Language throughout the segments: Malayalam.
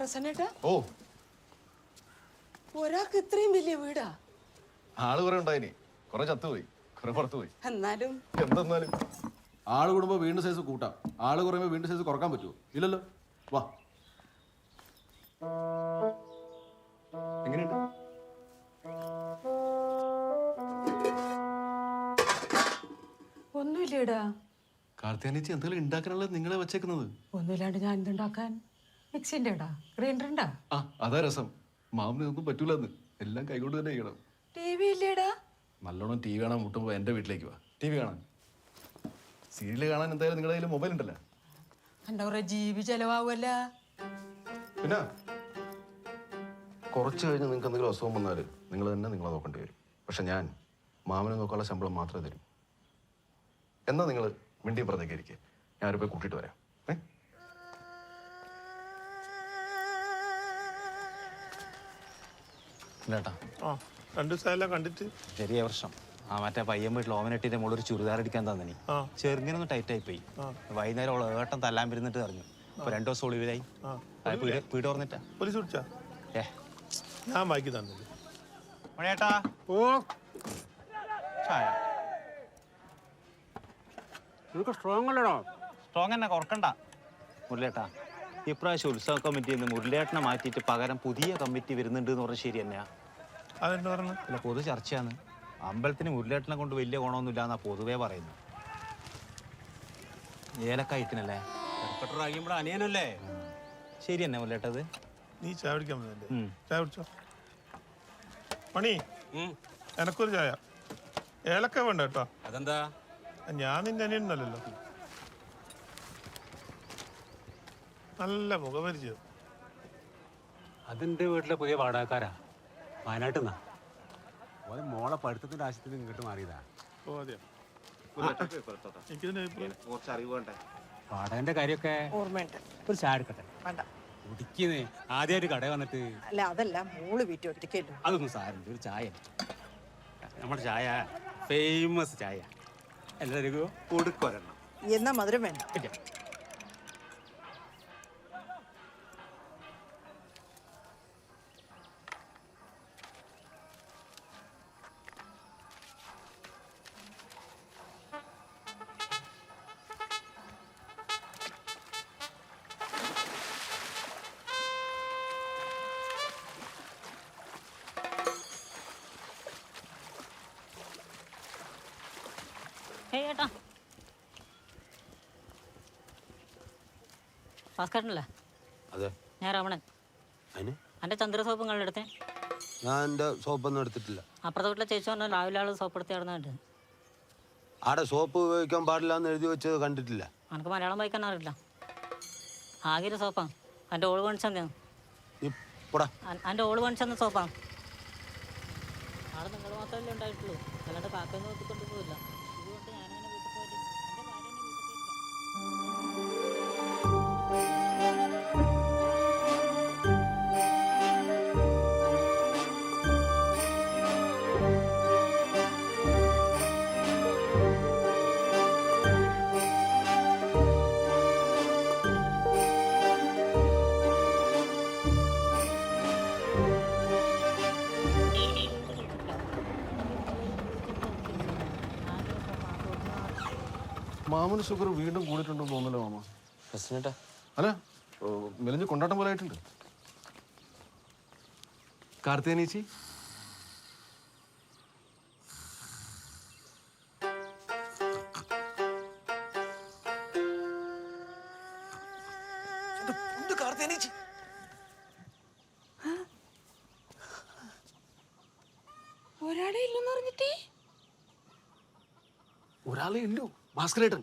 പ്രസന്നേട്ടാ? ഓ. ഒരാൾക്ക് ഇത്രയും വലിയ വീടാ? ആൾ കുറെ ഉണ്ടായിനി. കുറെ ചത്തുപോയി. കുറെ പുറത്തുപോയി എന്നാലും? എന്തെന്നാലും. ആൾ കൂടുമ്പോ വീണ്ടും സൈസ് കൂട്ടാം. ആൾ കുറയുമ്പോ വീണ്ടും സൈസ് കുറയ്ക്കാൻ പറ്റുമോ ഇല്ലല്ലോ. വാ. എങ്ങനെയുണ്ട്? ഒന്നുമില്ലേടാ. കാർത്തിയാനിച്ചി എന്തെങ്കിലും ഉണ്ടാക്കാനുള്ളത് നിങ്ങളെ വെച്ചേക്കുന്നത്? ഒന്നുമില്ലാണ്ട് ഞാൻ എന്തുണ്ടാക്കാൻ? മിക്സിന്റെ ഇടാ ആ അതാ രസം. മാമിന് ഒന്നും പറ്റൂലെന്ന്. എല്ലാം കൈകൊണ്ട് തന്നെ ചെയ്യണം. ടി വി ഇല്ലേടാ? നല്ലോണം ടി വി കാണാൻ മുട്ടുമ്പോൾ എന്റെ വീട്ടിലേക്ക് വാ. ടി വി കാണാൻ. സീരിയൽ കാണാൻ എന്തായാലും നിങ്ങളുടെ കയ്യിൽ മൊബൈൽ ഉണ്ടല്ലോ. എന്റെ കുറെ ജീവി ചെലവാകുമല്ല പിന്നെ? കുറച്ച് കഴിഞ്ഞ് നിങ്ങൾക്ക് എന്തെങ്കിലും അസുഖം വന്നാൽ നിങ്ങൾ തന്നെ നിങ്ങളെ നോക്കേണ്ടി വരും. പക്ഷെ ഞാൻ മാമനെ നോക്കാനുള്ള ശമ്പളം മാത്രമേ തരും. എന്നാ നിങ്ങൾ മിണ്ടിയും പറഞ്ഞേക്കായിരിക്കും ഞാനൊരു പോയി കൂട്ടിയിട്ട് വരാം. ഇല്ലേട്ടാ ആ രണ്ട് ദിവസമായല്ല കണ്ടിട്ട്? ചെറിയ വർഷം ആ മറ്റേ പയ്യൻ വീട്ടിൽ ഓമനട്ടിന്റെ മുകളിൽ ഒരു ചുരിദാർ അടിക്കാൻ തന്നിനി. ചെറുങ്ങനെ ഒന്ന് ടൈറ്റ് ആയി പോയി. വൈകുന്നേരം ഉള്ള ഏട്ടൻ തല്ലാൻ പിരുന്നിട്ട് അറിഞ്ഞു അപ്പൊ രണ്ടു ദിവസം ഒളിവിലായി. വീട് ഓർന്നിട്ടാ പോലീസ് വിളിച്ചാ ഏ. ഞാൻ വായിക്കി തന്നില്ല. മണിയേട്ടാ ഓ ചായ. നിനക്ക് സ്ട്രോങ് അല്ലടോ. സ്ട്രോങ് തന്നെ കുറക്കണ്ട. മുരളിയേട്ടാ ഇപ്രാവശ്യം ഉത്സവ കമ്മിറ്റിയിൽ നിന്ന് മുരളിയേട്ടനെ മാറ്റിയിട്ട് പകരം പുതിയ കമ്മിറ്റി വരുന്നുണ്ട് എന്ന് പറഞ്ഞാൽ ശരി തന്നെയാ. അതെന്താ പറഞ്ഞു? അല്ല പൊതു ചർച്ചയാണ്. അമ്പലത്തിന് ഉരുളേട്ടനെ കൊണ്ട് വലിയ ഗുണമൊന്നുമില്ല എന്നാ പൊതുവേ പറയുന്നു ഏലക്കായിട്ടിനല്ലേ അനിയനല്ലേ? ശരി തന്നെ ഉരുളേട്ടത് നീ ചായ കുടിക്കാൻ വന്നല്ലേ. ചായ കുടിച്ചോ? മണി എനക്കൊരു ചായ. ഏലക്ക വേണ്ട കേട്ടോ. അതെന്താ? ഞാൻ നിന്റെ അനിയനല്ലോ നല്ല മുഖപരിചയം. അതെന്റെ വീട്ടിലെ പുതിയ വാടകക്കാരാ. വയനാട്ടിൽ നിന്നാ മോളെ പഠിത്തത്തിന്റെ ആവശ്യത്തിന് ഇങ്ങോട്ട് മാറിയതാ. ഓ അതെയോ? എനിക്കിതിന്റെ അഭിപ്രായം വാടകന്റെ കാര്യമൊക്കെ ഓർമ്മയുണ്ട്. ഒരു ചായ എടുക്കട്ടെ? വേണ്ട. കുടിക്കുന്നേ ആദ്യമായിട്ട് കട വന്നിട്ട് അല്ല അതല്ല മോൾ വീട്ടിൽ ഒറ്റയ്ക്കല്ലോ അതൊന്നും സാരമില്ല ഒരു ചായ. നമ്മുടെ ചായ ഫേമസ് ചായ. എല്ലാവർക്കും കൊടുക്കൊരെണ്ണം എന്നാ മധുരം വേണ്ട. ഏട്ടാ. ഭാസ്കരനല്ലേ? അതെ. ഞാൻ രമണൻ അതിന് എന്റെ ചന്ദ്ര സോപ്പ് നിങ്ങളുടെ അടുത്തേ ഞാൻ എന്റെ സോപ്പൊന്നും എടുത്തിട്ടില്ല. അപ്പുറത്തെ വീട്ടിലെ ചേച്ചി പറഞ്ഞാൽ രാവിലെ ആൾ സോപ്പ് എടുത്ത് ആടെ സോപ്പ് ഉപയോഗിക്കാൻ പാടില്ല എന്ന് എഴുതി വെച്ചത് കണ്ടിട്ടില്ല. എനിക്ക് മലയാളം വായിക്കാൻ അറിയില്ല. ആകെ ഒരു സോപ്പാണ് എന്റെ ഓൾ പണിച്ചെന്നു എന്റെ ഓൾ പണിച്ചെന്ന സോപ്പാണ് ആടെ നിങ്ങൾ മാത്രമല്ലേ ഉണ്ടായിട്ടുള്ളൂ. അല്ലാണ്ട് കാക്കയൊന്നും നോക്കിക്കൊണ്ട് പോയില്ല മാമന് ഷുഗർ വീണ്ടും കൂടിയിട്ടുണ്ടെന്ന് തോന്നല്ലോ മാമ. പ്രശ്നട്ടാ അല്ല മെലിഞ്ഞ് കൊണ്ടാട്ടം പോലെ ആയിട്ടുണ്ട്. കാർത്തിയാനീച്ചി ഒരാളെ ഇല്ലെന്ന് പറഞ്ഞിട്ടേ? ഒരാളെ ഉള്ളൂ ഭാസ്കരേട്ടൻ.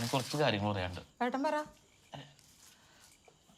എനിക്ക് കുറച്ച് കാര്യങ്ങൾ പറയാനുണ്ട്. ഏട്ടൻ പറ.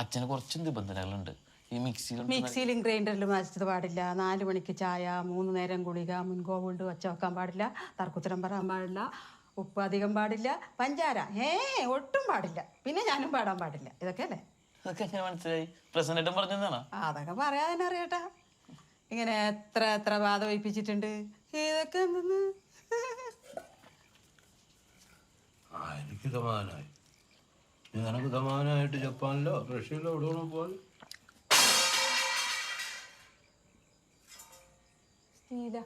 അച്ഛന് കുറച്ച് നിബന്ധനകളുണ്ട്. ഈ മിക്സിയിൽ മിക്സിയിലും ഗ്രൈൻഡറിലും അരച്ചത് പാടില്ല. നാല് മണിക്ക് ചായ മൂന്ന് നേരം ഗുളിക മുൻകോ കൊണ്ട് വച്ച വെക്കാൻ പാടില്ല തർക്കുത്തരം പറയാൻ പാടില്ല ഉപ്പ് അധികം പാടില്ല പഞ്ചാര ഏ ഒട്ടും പാടില്ല. പിന്നെ ഞാനും പാടാൻ പാടില്ല. ഇതൊക്കെ അല്ലേ? അതൊക്കെ എങ്ങനെ മനസ്സിലായി? പ്രസന്റേറ്റം പറഞ്ഞതാണോ അതൊക്കെ പറയാൻ അറിയട്ടാ ഇങ്ങനെ എത്ര എത്ര ബാധ വയ്പ്പിച്ചിട്ടുണ്ട് ഇതൊക്കെ എന്തെന്ന്? സമാധാനമായി. ഇനി നിനക്ക് സമാധാനമായിട്ട് ജപ്പാനിലോ റഷ്യയിലോ എവിടെ വേണോ പോകാൻ? സ്റ്റീല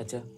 അച്ഛാ.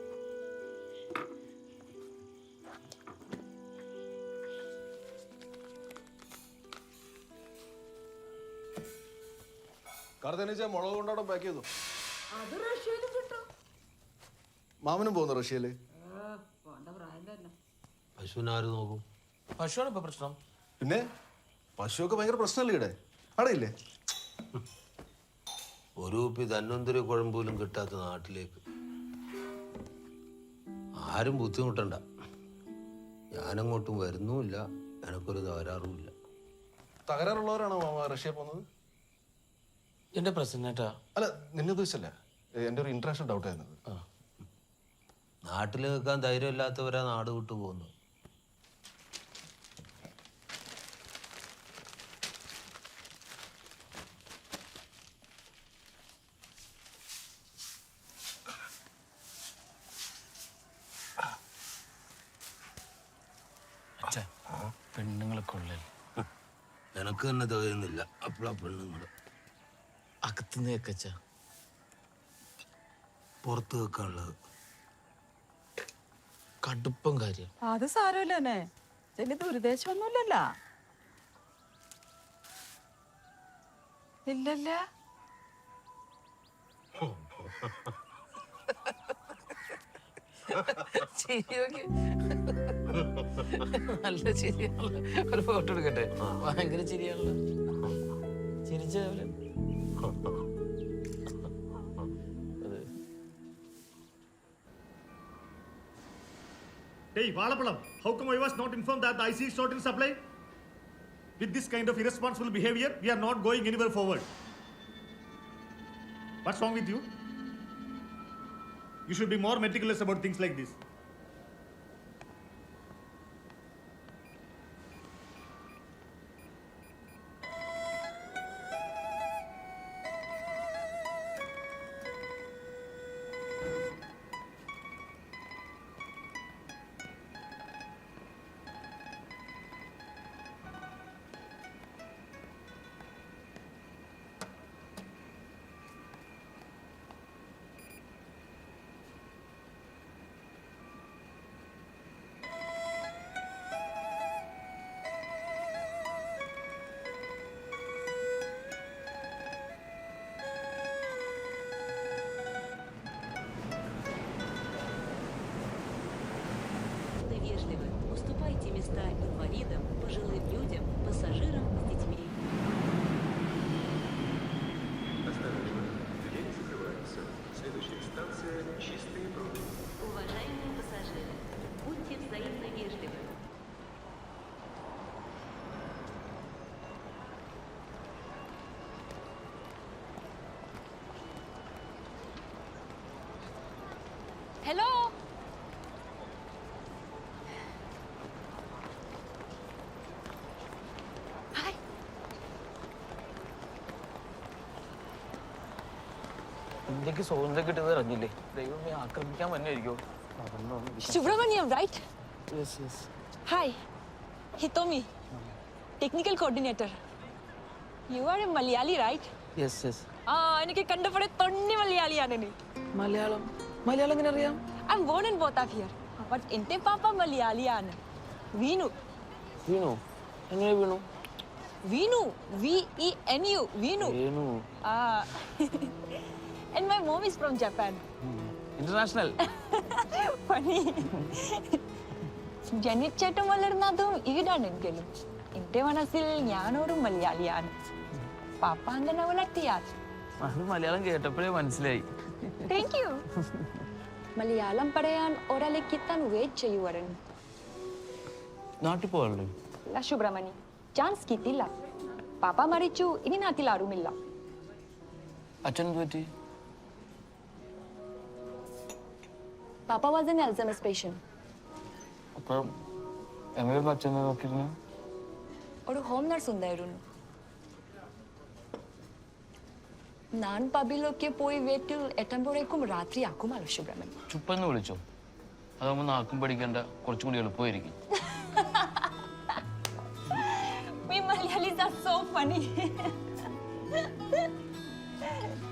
കാർത്തേനീച്ച മുളക് കൊണ്ടോടെ പാക്ക് ചെയ്തു അത് റഷ്യയിലും കിട്ടും. മാമനും പോകുന്നു റഷ്യയിൽ? തന്നെ. പശുവിനാര് നോക്കും? പശുവാണ് ഇപ്പൊ പ്രശ്നം. പിന്നെ? പശുവൊക്കെ ഭയങ്കര പ്രശ്നമല്ലേ ഇവിടെ? അടയില്ലേ ഒരു കുപ്പി തന്നൊന്തിരി കുഴമ്പോലും കിട്ടാത്ത നാട്ടിലേക്ക്. ആരും ബുദ്ധിമുട്ടണ്ട. ഞാനങ്ങോട്ടും വരുന്നുമില്ല. എനക്കൊരു തകരാറുമില്ല. തകരാറുള്ളവരാണോ മാമ റഷ്യ പോകുന്നത്? എന്റെ പ്രസന്നേട്ടാ അല്ല നിന്നെ ഉദ്ദേശിച്ചല്ല? എന്റെ എന്റെ ഒരു ഇന്റർനാഷണൽ ഡൗട്ട് ആയിരുന്നു നാട്ടിൽ നിൽക്കാൻ ധൈര്യമില്ലാത്തവരാ നാട് വിട്ടു പോകുന്നു പെണ്ണുങ്ങളൊക്കെ പെണ്ണുങ്ങളെ നിനക്ക് എനക്ക് തന്നെ തോന്നുന്നില്ല അപ്പോഴാ പെണ്ണുങ്ങൾ അകത്തുനിന്ന് കേക്കച്ച. പുറത്ത് കടുപ്പം കാര്യം. അത് സാരമില്ല തന്നെ. ചെല്ലി ദുരുദ്ദേശമൊന്നുമില്ലല്ല ഇല്ലല്ല. ചിരിയൊക്കെ. നല്ല ചിരിയാണല്ലോ. ഒരു ഫോട്ടോ എടുക്കട്ടെ? ഭയങ്കര ചിരിയാണല്ലോ. ചിരിച്ച Hey, Valapalam, how come I was not informed that the IC is not in supply? With this kind of irresponsible behavior, we are not going anywhere forward. What's wrong with you? You should be more meticulous about things like this. Уважаемые пассажиры, будьте взаимно вежливы. Hello? ഇന്ത്യയ്ക്ക് സ്വാതന്ത്ര്യം കിട്ടുന്നത് അറിഞ്ഞില്ലേ? ദൈവമേ ആക്രമിക്കാൻ വന്നായിരിക്കോ? Subramaniam right yes yes technical coordinator you are a Malayali right ആ എനിക്ക് കണ്ടപ്പോഴേ തൊണ്ണി മലയാളിയാണ് മലയാളം. മലയാളം എങ്ങനെ അറിയാം? I am born in both of here but എന്റെ പാപ്പ മലയാളിയാണ്. വീണു. വീണു? എങ്ങനെ വീണു? വീണു. വി ഇ എൻ യു വീണു. വീണു. ആ. And my mom is from Japan. International funny. ജനിച്ചേട്ടും വളർന്നതും ഈടാണ് ഈടാണെങ്കിലും എന്റെ മനസ്സിൽ ഞാനൊരു മലയാളിയാണ്. പാപ്പ അങ്ങനെ വളർത്തിയാൽ അത് മലയാളം കേട്ടപ്പോഴേ മനസ്സിലായി. താങ്ക് യു മലയാളം പറയാൻ ഒരാളെ കിട്ടാൻ വെയിറ്റ് ചെയ്യുവായിരുന്നു നാട്ടിൽ പോകാറുണ്ട്. അല്ല സുബ്രഹ്മണി ചാൻസ് കിട്ടില്ല. പാപ്പ മരിച്ചു ഇനി നാട്ടിൽ ആരുമില്ല. അച്ഛൻ പറ്റി? പാപ്പ വാസ് എൻ അൽസമസ് പേഷ്യൻ അപ്പം എങ്ങനെയായിരുന്നു അച്ഛനെ നോക്കിയിരുന്നു? ഒരു ഹോം നഴ്സ് ഉണ്ടായിരുന്നു. ഞാൻ പബിലൊക്കെ പോയി വീട്ടിൽ എത്തുമ്പോഴേക്കും രാത്രിയാക്കുമല്ലോ സുബ്രഹ്മണ്യം ചുപ്പെന്ന് വിളിച്ചോ? അതാകുമ്പോൾ നാക്കും പഠിക്കേണ്ട കുറച്ചും കൂടി എളുപ്പമായിരിക്കും. We Malayalis are so funny.